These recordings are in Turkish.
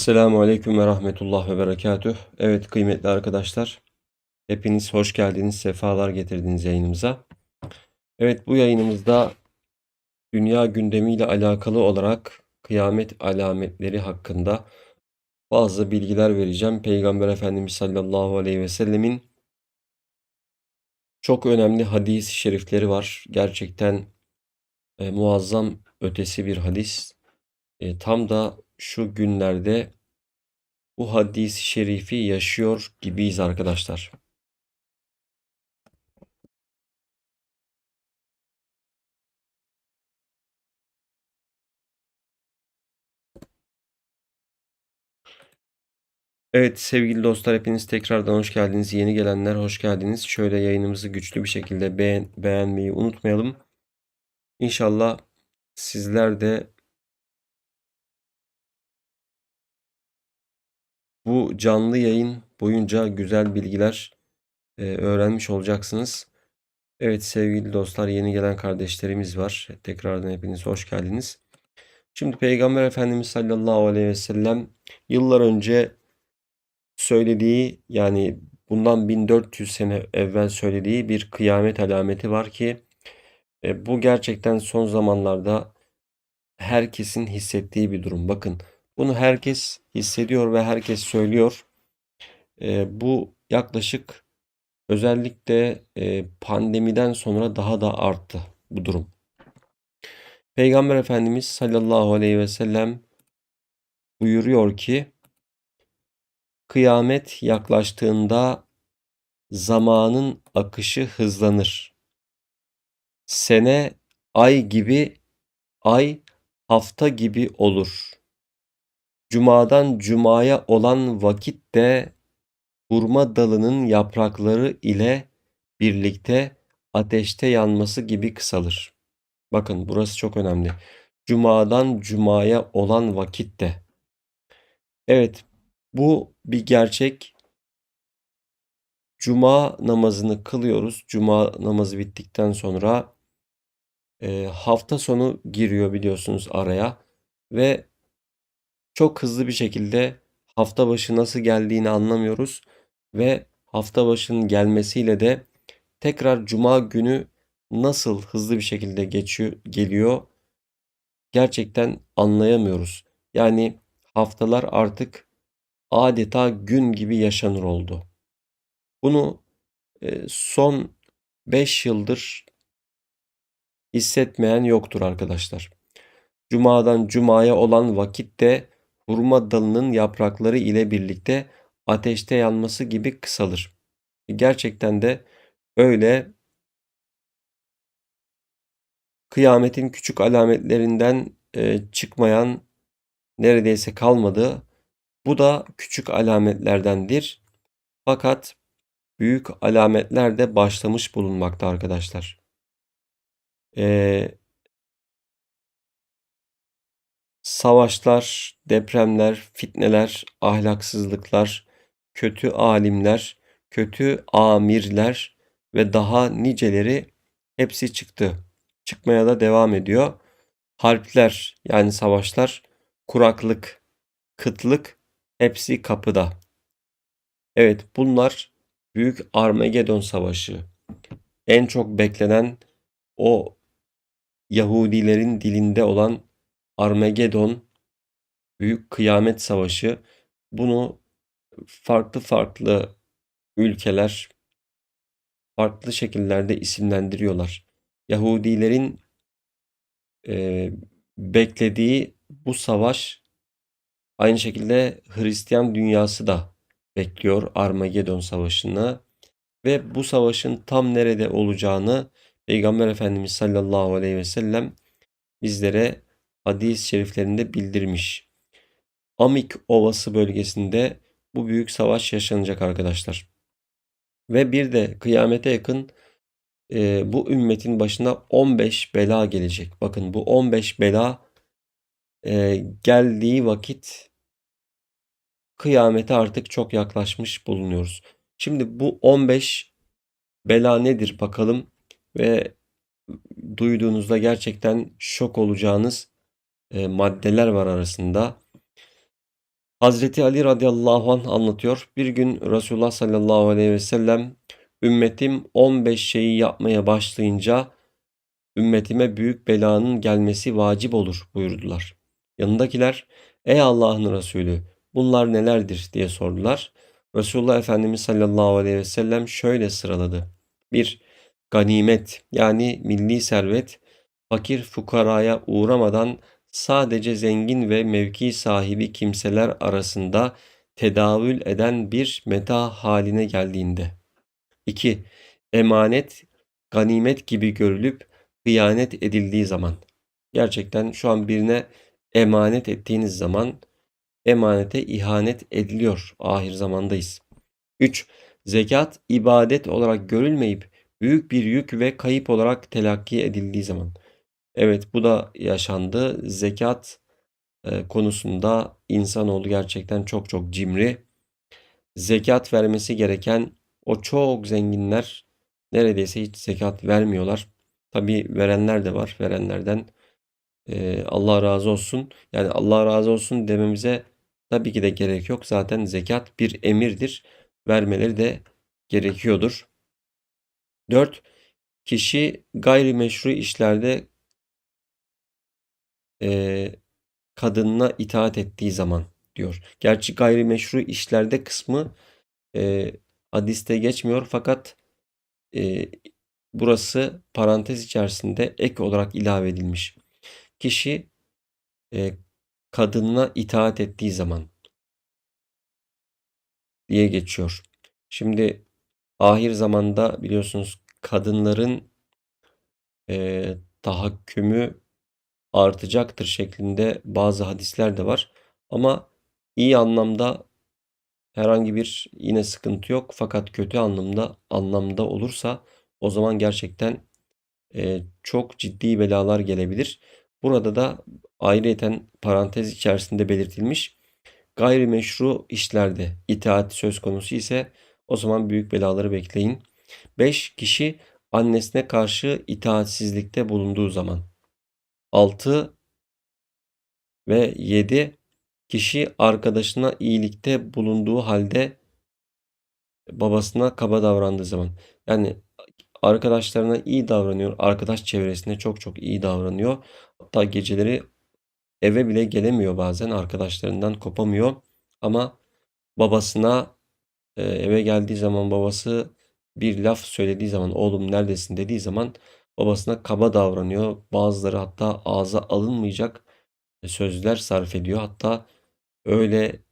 Selamun Aleyküm ve Rahmetullah ve Berekatüh. Evet kıymetli arkadaşlar, hepiniz hoş geldiniz, sefalar getirdiniz yayınımıza. Evet bu yayınımızda dünya gündemiyle alakalı olarak kıyamet alametleri hakkında bazı bilgiler vereceğim. Peygamber Efendimiz sallallahu aleyhi ve sellemin çok önemli hadis-i şerifleri var. Gerçekten e, muazzam ötesi bir hadis. E, tam da şu günlerde bu hadis-i şerifi yaşıyor gibiyiz arkadaşlar. Evet sevgili dostlar hepiniz tekrardan hoş geldiniz. Yeni gelenler hoş geldiniz. Şöyle yayınımızı güçlü bir şekilde beğen beğenmeyi unutmayalım. İnşallah sizler de bu canlı yayın boyunca güzel bilgiler e, öğrenmiş olacaksınız. Evet sevgili dostlar yeni gelen kardeşlerimiz var. Tekrardan hepiniz hoş geldiniz. Şimdi Peygamber Efendimiz sallallahu aleyhi ve sellem yıllar önce söylediği yani bundan 1400 sene evvel söylediği bir kıyamet alameti var ki e, bu gerçekten son zamanlarda herkesin hissettiği bir durum. Bakın bunu herkes hissediyor ve herkes söylüyor. E, bu yaklaşık özellikle e, pandemiden sonra daha da arttı bu durum. Peygamber Efendimiz sallallahu aleyhi ve sellem buyuruyor ki kıyamet yaklaştığında zamanın akışı hızlanır. Sene ay gibi, ay hafta gibi olur. Cumadan cumaya olan vakit de hurma dalının yaprakları ile birlikte ateşte yanması gibi kısalır. Bakın burası çok önemli. Cumadan cumaya olan vakit de. Evet bu bir gerçek. Cuma namazını kılıyoruz. Cuma namazı bittikten sonra e, hafta sonu giriyor biliyorsunuz araya ve çok hızlı bir şekilde hafta başı nasıl geldiğini anlamıyoruz ve hafta başının gelmesiyle de tekrar cuma günü nasıl hızlı bir şekilde geçiyor geliyor gerçekten anlayamıyoruz. Yani haftalar artık adeta gün gibi yaşanır oldu. Bunu e, son 5 yıldır hissetmeyen yoktur arkadaşlar. Cumadan cumaya olan vakitte hurma dalının yaprakları ile birlikte ateşte yanması gibi kısalır. Gerçekten de öyle kıyametin küçük alametlerinden e, çıkmayan neredeyse kalmadı. Bu da küçük alametlerdendir. Fakat büyük alametler de başlamış bulunmakta arkadaşlar. Ee, savaşlar, depremler, fitneler, ahlaksızlıklar, kötü alimler, kötü amirler ve daha niceleri hepsi çıktı. Çıkmaya da devam ediyor. Harpler yani savaşlar, kuraklık, kıtlık hepsi kapıda. Evet bunlar Büyük Armagedon Savaşı. En çok beklenen o Yahudilerin dilinde olan Armagedon Büyük Kıyamet Savaşı. Bunu farklı farklı ülkeler farklı şekillerde isimlendiriyorlar. Yahudilerin e, beklediği bu savaş aynı şekilde Hristiyan dünyası da bekliyor Armagedon Savaşı'nı ve bu savaşın tam nerede olacağını Peygamber Efendimiz sallallahu aleyhi ve sellem bizlere hadis-i şeriflerinde bildirmiş. Amik Ovası bölgesinde bu büyük savaş yaşanacak arkadaşlar. Ve bir de kıyamete yakın e, bu ümmetin başına 15 bela gelecek. Bakın bu 15 bela e, geldiği vakit kıyamete artık çok yaklaşmış bulunuyoruz. Şimdi bu 15 bela nedir bakalım ve duyduğunuzda gerçekten şok olacağınız e, maddeler var arasında. Hazreti Ali radıyallahu anh anlatıyor. Bir gün Resulullah sallallahu aleyhi ve sellem ümmetim 15 şeyi yapmaya başlayınca ümmetime büyük belanın gelmesi vacip olur buyurdular. Yanındakiler ey Allah'ın Resulü bunlar nelerdir diye sordular. Resulullah Efendimiz sallallahu aleyhi ve sellem şöyle sıraladı. 1. Ganimet yani milli servet fakir fukaraya uğramadan sadece zengin ve mevki sahibi kimseler arasında tedavül eden bir meta haline geldiğinde. 2. Emanet ganimet gibi görülüp hıyanet edildiği zaman. Gerçekten şu an birine emanet ettiğiniz zaman emanete ihanet ediliyor. Ahir zamandayız. 3. Zekat ibadet olarak görülmeyip büyük bir yük ve kayıp olarak telakki edildiği zaman. Evet bu da yaşandı. Zekat e, konusunda insanoğlu gerçekten çok çok cimri. Zekat vermesi gereken o çok zenginler neredeyse hiç zekat vermiyorlar. Tabii verenler de var. Verenlerden e, Allah razı olsun. Yani Allah razı olsun dememize tabii ki de gerek yok. Zaten zekat bir emirdir. Vermeleri de gerekiyordur. 4. Kişi gayrimeşru işlerde e, kadınına itaat ettiği zaman diyor. Gerçi gayrimeşru işlerde kısmı e, hadiste geçmiyor fakat e, burası parantez içerisinde ek olarak ilave edilmiş. Kişi e, kadınına itaat ettiği zaman diye geçiyor. Şimdi ahir zamanda biliyorsunuz kadınların e, tahakkümü artacaktır şeklinde bazı hadisler de var. Ama iyi anlamda herhangi bir yine sıkıntı yok. Fakat kötü anlamda anlamda olursa o zaman gerçekten e, çok ciddi belalar gelebilir. Burada da ayrıyeten parantez içerisinde belirtilmiş. Gayrimeşru işlerde itaat söz konusu ise o zaman büyük belaları bekleyin. 5 kişi annesine karşı itaatsizlikte bulunduğu zaman. 6 ve 7 kişi arkadaşına iyilikte bulunduğu halde babasına kaba davrandığı zaman. Yani arkadaşlarına iyi davranıyor. Arkadaş çevresine çok çok iyi davranıyor. Hatta geceleri eve bile gelemiyor bazen. Arkadaşlarından kopamıyor. Ama babasına e, eve geldiği zaman babası bir laf söylediği zaman oğlum neredesin dediği zaman babasına kaba davranıyor. Bazıları hatta ağza alınmayacak sözler sarf ediyor. Hatta öyle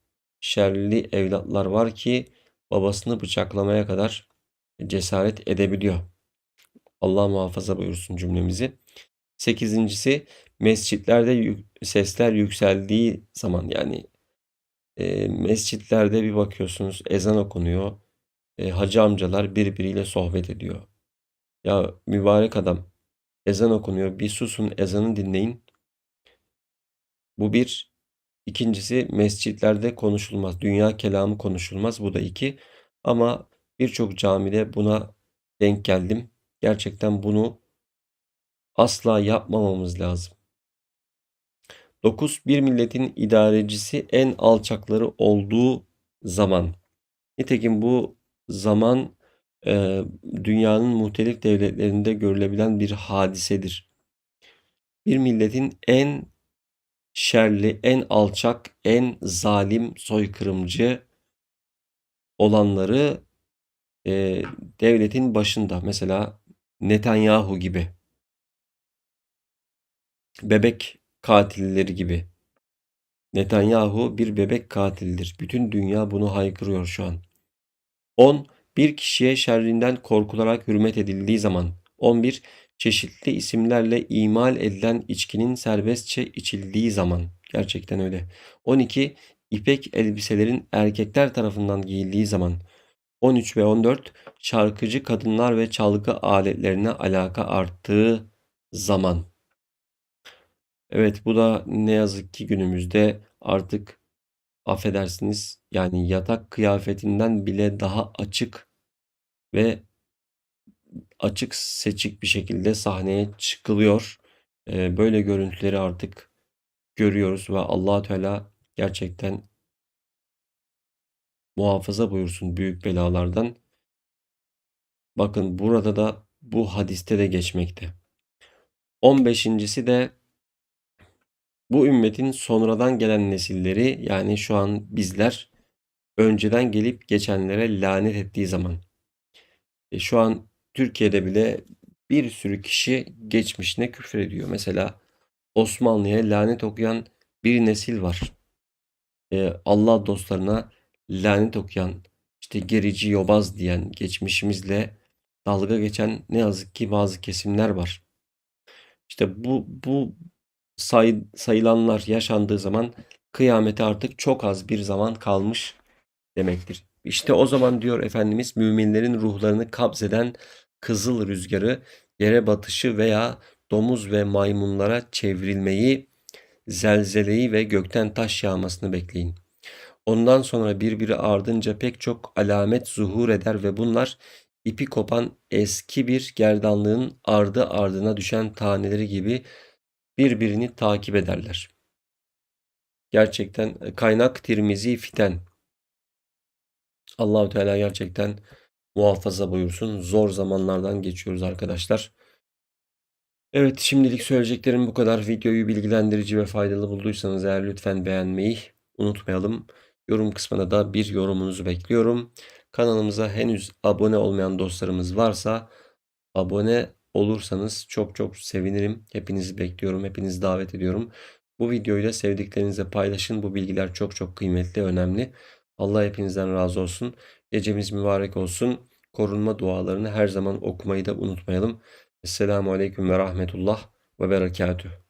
şerli evlatlar var ki babasını bıçaklamaya kadar cesaret edebiliyor. Allah muhafaza buyursun cümlemizi. Sekizincisi mescitlerde sesler yükseldiği zaman yani e, mescitlerde bir bakıyorsunuz ezan okunuyor. E, hacı amcalar birbiriyle sohbet ediyor. Ya mübarek adam ezan okunuyor bir susun ezanı dinleyin. Bu bir. İkincisi mescitlerde konuşulmaz. Dünya kelamı konuşulmaz. Bu da iki. Ama birçok camide buna denk geldim. Gerçekten bunu asla yapmamamız lazım. 9. Bir milletin idarecisi en alçakları olduğu zaman. Nitekim bu zaman e, dünyanın muhtelif devletlerinde görülebilen bir hadisedir. Bir milletin en şerli, en alçak, en zalim, soykırımcı olanları e, devletin başında. Mesela Netanyahu gibi. Bebek katilleri gibi. Netanyahu bir bebek katildir. Bütün dünya bunu haykırıyor şu an. 10. Bir kişiye şerrinden korkularak hürmet edildiği zaman. 11. Çeşitli isimlerle imal edilen içkinin serbestçe içildiği zaman. Gerçekten öyle. 12. İpek elbiselerin erkekler tarafından giyildiği zaman. 13 ve 14 şarkıcı kadınlar ve çalgı aletlerine alaka arttığı zaman. Evet bu da ne yazık ki günümüzde artık affedersiniz yani yatak kıyafetinden bile daha açık ve açık seçik bir şekilde sahneye çıkılıyor. Ee, böyle görüntüleri artık görüyoruz ve Allah Teala gerçekten muhafaza buyursun büyük belalardan. Bakın burada da bu hadiste de geçmekte. 15.si de bu ümmetin sonradan gelen nesilleri yani şu an bizler önceden gelip geçenlere lanet ettiği zaman. E şu an Türkiye'de bile bir sürü kişi geçmişine küfür ediyor. Mesela Osmanlı'ya lanet okuyan bir nesil var. E, Allah dostlarına lanet okuyan, işte gerici yobaz diyen, geçmişimizle dalga geçen ne yazık ki bazı kesimler var. İşte bu bu say, sayılanlar yaşandığı zaman kıyamete artık çok az bir zaman kalmış demektir. İşte o zaman diyor Efendimiz müminlerin ruhlarını kabzeden kızıl rüzgarı yere batışı veya domuz ve maymunlara çevrilmeyi, zelzeleyi ve gökten taş yağmasını bekleyin. Ondan sonra birbiri ardınca pek çok alamet zuhur eder ve bunlar ipi kopan eski bir gerdanlığın ardı ardına düşen taneleri gibi birbirini takip ederler. Gerçekten e, kaynak Tirmizi Fiten. Allahu Teala gerçekten muhafaza buyursun. Zor zamanlardan geçiyoruz arkadaşlar. Evet şimdilik söyleyeceklerim bu kadar. Videoyu bilgilendirici ve faydalı bulduysanız eğer lütfen beğenmeyi unutmayalım. Yorum kısmına da bir yorumunuzu bekliyorum. Kanalımıza henüz abone olmayan dostlarımız varsa abone olursanız çok çok sevinirim. Hepinizi bekliyorum. Hepinizi davet ediyorum. Bu videoyu da sevdiklerinizle paylaşın. Bu bilgiler çok çok kıymetli, önemli. Allah hepinizden razı olsun. Gecemiz mübarek olsun. Korunma dualarını her zaman okumayı da unutmayalım. Esselamu Aleyküm ve Rahmetullah ve Berekatüh.